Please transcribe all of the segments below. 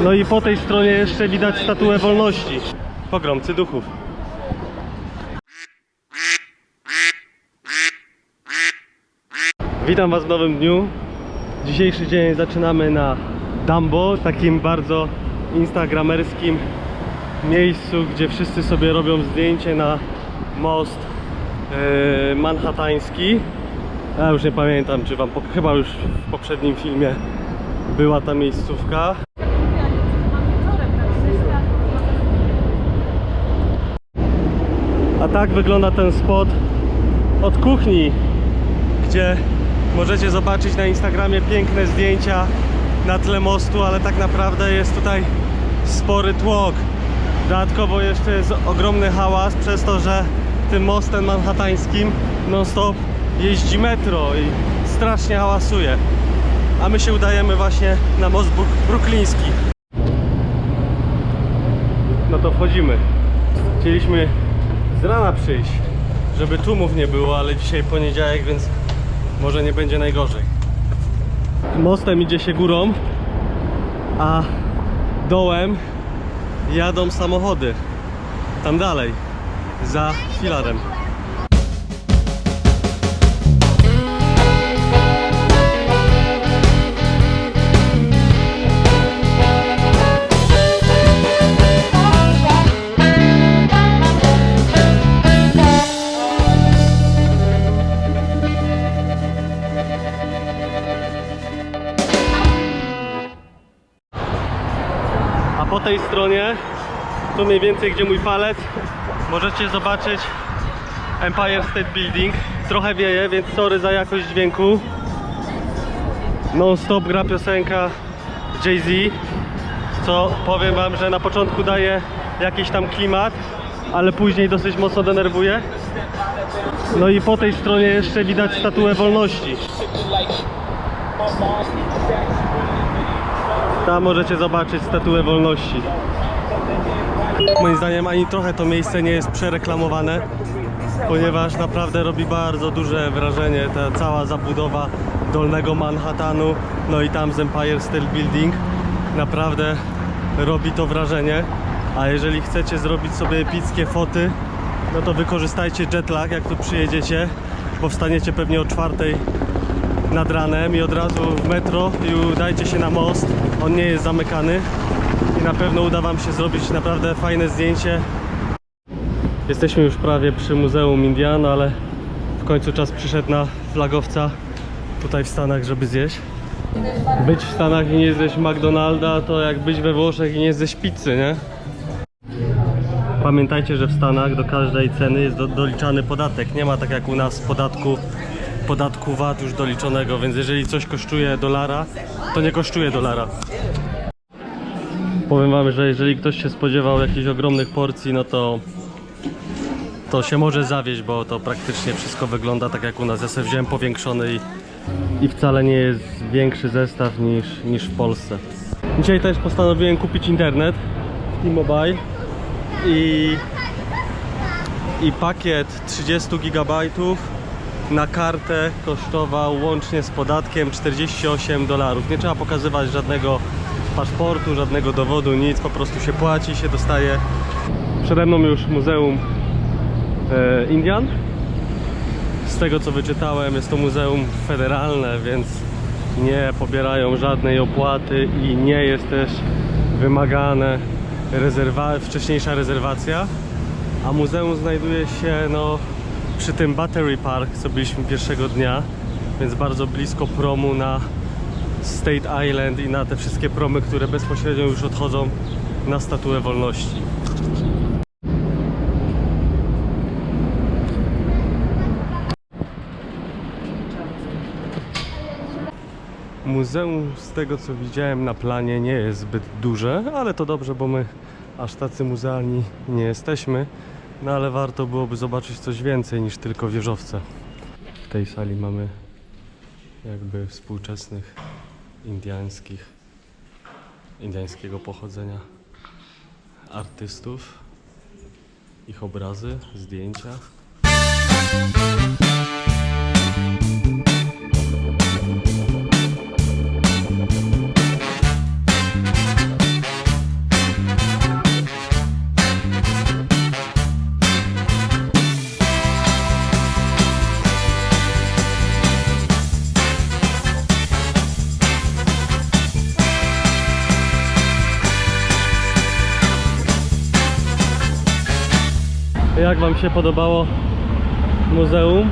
No i po tej stronie jeszcze widać statuę wolności. Pogromcy duchów. Witam Was w nowym dniu. Dzisiejszy dzień zaczynamy na Dumbo, takim bardzo instagramerskim miejscu, gdzie wszyscy sobie robią zdjęcie na most yy, manhattański. Ja już nie pamiętam, czy Wam, chyba już w poprzednim filmie była ta miejscówka. A tak wygląda ten spot od kuchni, gdzie możecie zobaczyć na Instagramie piękne zdjęcia na tle mostu, ale tak naprawdę jest tutaj spory tłok. Dodatkowo jeszcze jest ogromny hałas przez to, że tym mostem manhattańskim non stop jeździ metro i strasznie hałasuje. A my się udajemy właśnie na most bruk- brukliński. No to wchodzimy. Chcieliśmy z rana przyjść, żeby tłumów nie było, ale dzisiaj poniedziałek, więc może nie będzie najgorzej. Mostem idzie się górą, a dołem jadą samochody. Tam dalej, za filarem. Po tej stronie, tu mniej więcej gdzie mój palec, możecie zobaczyć Empire State Building. Trochę wieje, więc sorry za jakość dźwięku. Non stop gra piosenka Jay-Z, co powiem wam, że na początku daje jakiś tam klimat, ale później dosyć mocno denerwuje. No i po tej stronie jeszcze widać statuę wolności. Tam możecie zobaczyć statuę wolności. Moim zdaniem ani trochę to miejsce nie jest przereklamowane, ponieważ naprawdę robi bardzo duże wrażenie ta cała zabudowa Dolnego Manhattanu, no i tam z Empire State Building. Naprawdę robi to wrażenie. A jeżeli chcecie zrobić sobie epickie foty, no to wykorzystajcie jetlag jak tu przyjedziecie, bo wstaniecie pewnie o czwartej nad ranem i od razu w metro i udajcie się na most. On nie jest zamykany i na pewno uda Wam się zrobić naprawdę fajne zdjęcie. Jesteśmy już prawie przy Muzeum Indian, ale w końcu czas przyszedł na flagowca tutaj w Stanach, żeby zjeść. Być w Stanach i nie zjeść McDonalda to jak być we Włoszech i nie zjeść pizzy, nie? Pamiętajcie, że w Stanach do każdej ceny jest do, doliczany podatek. Nie ma tak jak u nas podatku, podatku VAT już doliczonego, więc jeżeli coś kosztuje dolara, to nie kosztuje dolara. Powiem wam, że jeżeli ktoś się spodziewał jakichś ogromnych porcji, no to to się może zawieść, bo to praktycznie wszystko wygląda tak jak u nas. Ja sobie wziąłem powiększony i, i wcale nie jest większy zestaw niż, niż w Polsce. Dzisiaj też postanowiłem kupić internet w T-Mobile i, i pakiet 30 GB na kartę kosztował łącznie z podatkiem 48 dolarów. Nie trzeba pokazywać żadnego paszportu, żadnego dowodu, nic, po prostu się płaci, się dostaje. Przede mną już Muzeum e, Indian. Z tego co wyczytałem, jest to muzeum federalne, więc nie pobierają żadnej opłaty i nie jest też wymagane rezerwa wcześniejsza rezerwacja. A muzeum znajduje się no, przy tym Battery Park, co byliśmy pierwszego dnia, więc bardzo blisko promu na State Island i na te wszystkie promy, które bezpośrednio już odchodzą na Statuę Wolności. Muzeum, z tego co widziałem na planie, nie jest zbyt duże, ale to dobrze, bo my aż tacy muzealni nie jesteśmy. No ale warto byłoby zobaczyć coś więcej niż tylko wieżowce. W tej sali mamy jakby współczesnych indiańskich, indiańskiego pochodzenia artystów, ich obrazy, zdjęcia. Jak Wam się podobało muzeum.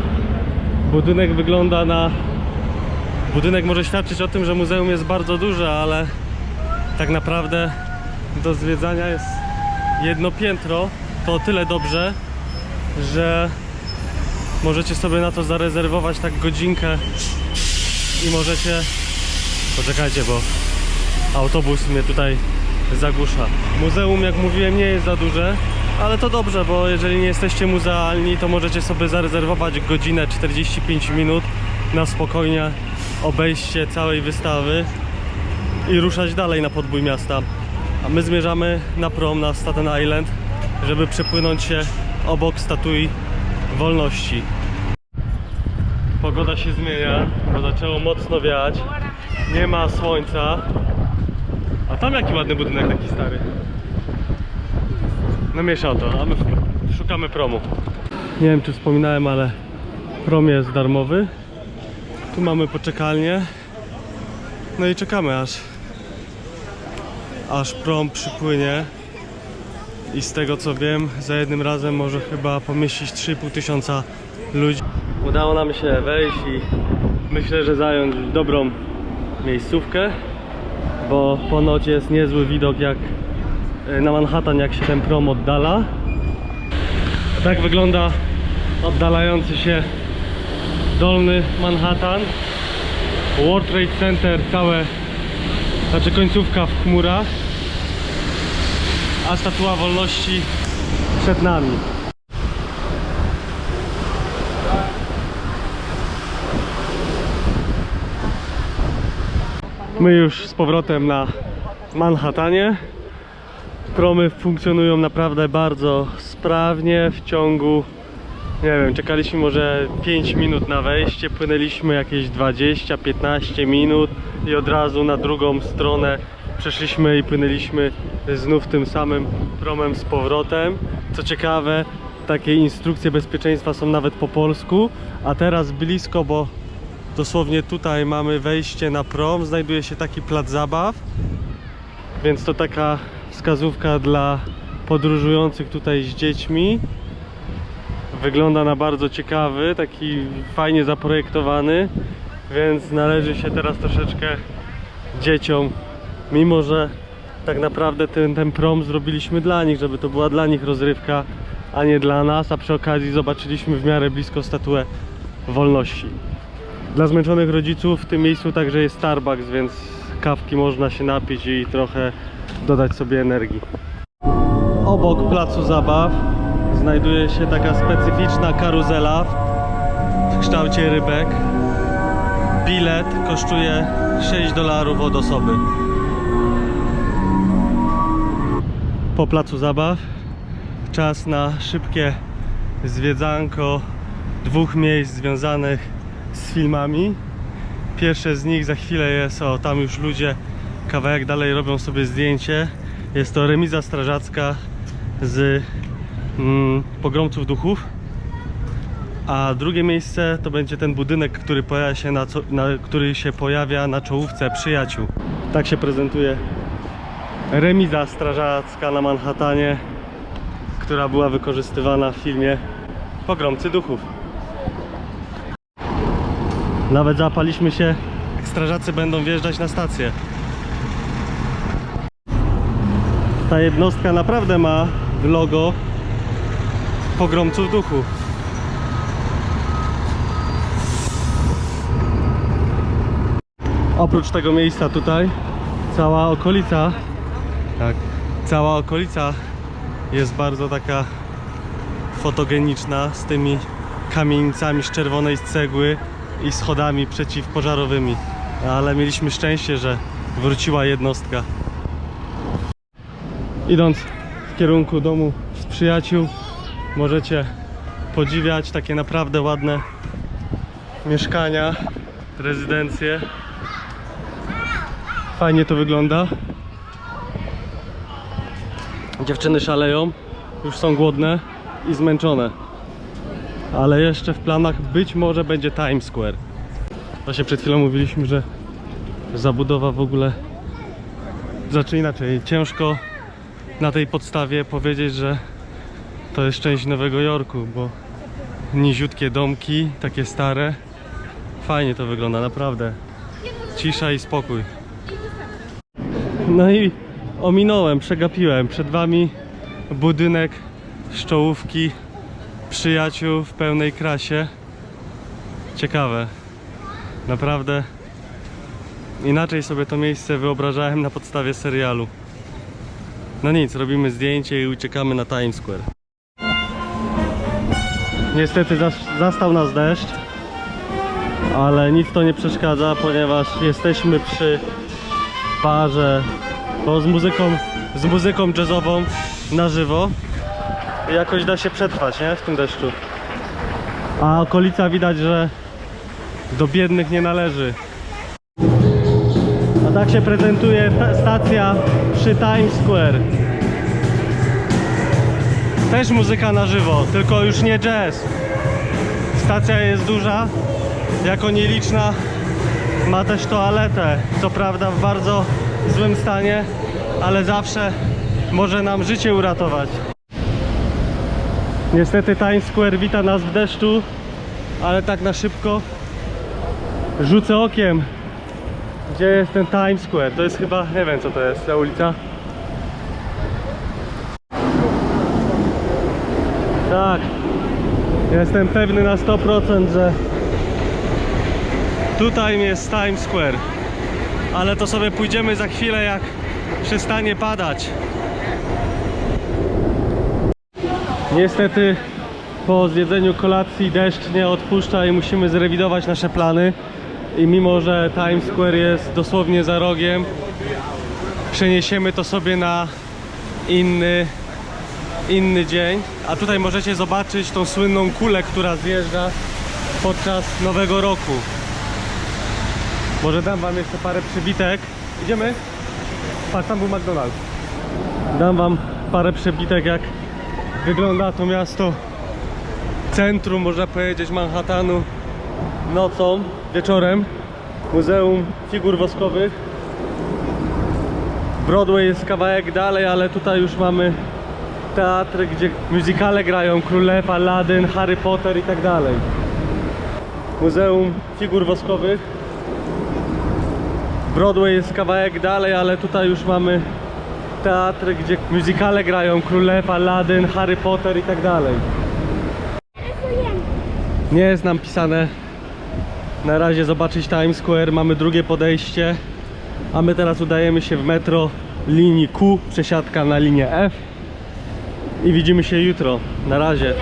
Budynek wygląda na... Budynek może świadczyć o tym, że muzeum jest bardzo duże, ale tak naprawdę do zwiedzania jest jedno piętro. To o tyle dobrze, że możecie sobie na to zarezerwować tak godzinkę i możecie... Poczekajcie, bo autobus mnie tutaj zagłusza. Muzeum, jak mówiłem, nie jest za duże, ale to dobrze, bo jeżeli nie jesteście muzealni, to możecie sobie zarezerwować godzinę 45 minut na spokojnie obejście całej wystawy i ruszać dalej na podbój miasta. A my zmierzamy na prom na Staten Island, żeby przepłynąć się obok statui wolności. Pogoda się zmienia, bo zaczęło mocno wiać. Nie ma słońca. A tam jaki ładny budynek taki stary. No mniejsza o to, a my szukamy promu. Nie wiem czy wspominałem, ale prom jest darmowy. Tu mamy poczekalnię. No i czekamy aż aż prom przypłynie. I z tego co wiem, za jednym razem może chyba pomieścić 3,5 tysiąca ludzi. Udało nam się wejść i myślę, że zająć dobrą miejscówkę, bo ponoć jest niezły widok jak na Manhattan, jak się ten prom oddala. Tak wygląda oddalający się dolny Manhattan. World Trade Center całe, znaczy końcówka w chmurach, a statua wolności przed nami. My już z powrotem na Manhattanie. Promy funkcjonują naprawdę bardzo sprawnie. W ciągu, nie wiem, czekaliśmy może 5 minut na wejście, płynęliśmy jakieś 20-15 minut i od razu na drugą stronę przeszliśmy i płynęliśmy znów tym samym promem z powrotem. Co ciekawe, takie instrukcje bezpieczeństwa są nawet po polsku, a teraz blisko, bo Dosłownie tutaj mamy wejście na prom, znajduje się taki plac zabaw, więc to taka wskazówka dla podróżujących tutaj z dziećmi. Wygląda na bardzo ciekawy, taki fajnie zaprojektowany, więc należy się teraz troszeczkę dzieciom, mimo że tak naprawdę ten, ten prom zrobiliśmy dla nich, żeby to była dla nich rozrywka, a nie dla nas, a przy okazji zobaczyliśmy w miarę blisko statuę wolności. Dla zmęczonych rodziców w tym miejscu także jest Starbucks, więc kawki można się napić i trochę dodać sobie energii. Obok placu zabaw znajduje się taka specyficzna karuzela w kształcie rybek. Bilet kosztuje 6 dolarów od osoby. Po placu zabaw czas na szybkie zwiedzanko dwóch miejsc związanych z filmami. Pierwsze z nich za chwilę jest, o tam już ludzie kawałek dalej robią sobie zdjęcie. Jest to remiza strażacka z mm, pogromców duchów. A drugie miejsce to będzie ten budynek, który pojawia się na, na, który się pojawia na czołówce przyjaciół. Tak się prezentuje remiza strażacka na Manhattanie, która była wykorzystywana w filmie Pogromcy duchów. Nawet zapaliśmy się, jak strażacy będą wjeżdżać na stację. Ta jednostka naprawdę ma logo pogromców duchu. Oprócz tego miejsca tutaj, cała okolica, tak, cała okolica jest bardzo taka fotogeniczna z tymi kamienicami z czerwonej cegły i schodami przeciwpożarowymi. Ale mieliśmy szczęście, że wróciła jednostka. Idąc w kierunku domu z przyjaciół, możecie podziwiać takie naprawdę ładne mieszkania, rezydencje. Fajnie to wygląda. Dziewczyny szaleją, już są głodne i zmęczone ale jeszcze w planach być może będzie Times Square. Właśnie przed chwilą mówiliśmy, że zabudowa w ogóle znaczy inaczej, ciężko na tej podstawie powiedzieć, że To jest część Nowego Jorku, bo niziutkie domki, takie stare. Fajnie to wygląda, naprawdę. Cisza i spokój. No i ominąłem, przegapiłem. Przed wami budynek z czołówki przyjaciół w pełnej krasie. Ciekawe. Naprawdę inaczej sobie to miejsce wyobrażałem na podstawie serialu. No nic, robimy zdjęcie i uciekamy na Times Square. Niestety zas- zastał nas deszcz, ale nic to nie przeszkadza, ponieważ jesteśmy przy barze, bo z muzyką, z muzyką jazzową na żywo jakoś da się przetrwać, nie? W tym deszczu. A okolica widać, że do biednych nie należy. Tak się prezentuje ta stacja przy Times Square. Też muzyka na żywo, tylko już nie jazz. Stacja jest duża, jako nieliczna ma też toaletę. Co prawda w bardzo złym stanie, ale zawsze może nam życie uratować. Niestety Times Square wita nas w deszczu, ale tak na szybko rzucę okiem gdzie jest ten Times Square? To jest chyba, nie wiem co to jest, ta ulica. Tak, jestem pewny na 100%, że tutaj jest Times Square. Ale to sobie pójdziemy za chwilę, jak przestanie padać. Niestety po zjedzeniu kolacji deszcz nie odpuszcza i musimy zrewidować nasze plany. I mimo, że Times Square jest dosłownie za rogiem, przeniesiemy to sobie na inny, inny dzień. A tutaj możecie zobaczyć tą słynną kulę, która zjeżdża podczas Nowego Roku. Może dam wam jeszcze parę przybitek. Idziemy? Patrz, tam był McDonald's. Dam wam parę przebitek, jak wygląda to miasto centrum, można powiedzieć, Manhattanu nocą, wieczorem. Muzeum Figur Woskowych. Broadway jest kawałek dalej, ale tutaj już mamy teatr, gdzie muzykale grają Król Lew, Aladdin, Harry Potter i tak dalej. Muzeum Figur Woskowych. Broadway jest kawałek dalej, ale tutaj już mamy teatr, gdzie muzykale grają Król Lew, Aladdin, Harry Potter i tak dalej. Nie jest nam pisane na razie zobaczyć Times Square, mamy drugie podejście, a my teraz udajemy się w metro linii Q, przesiadka na linię F i widzimy się jutro. Na razie.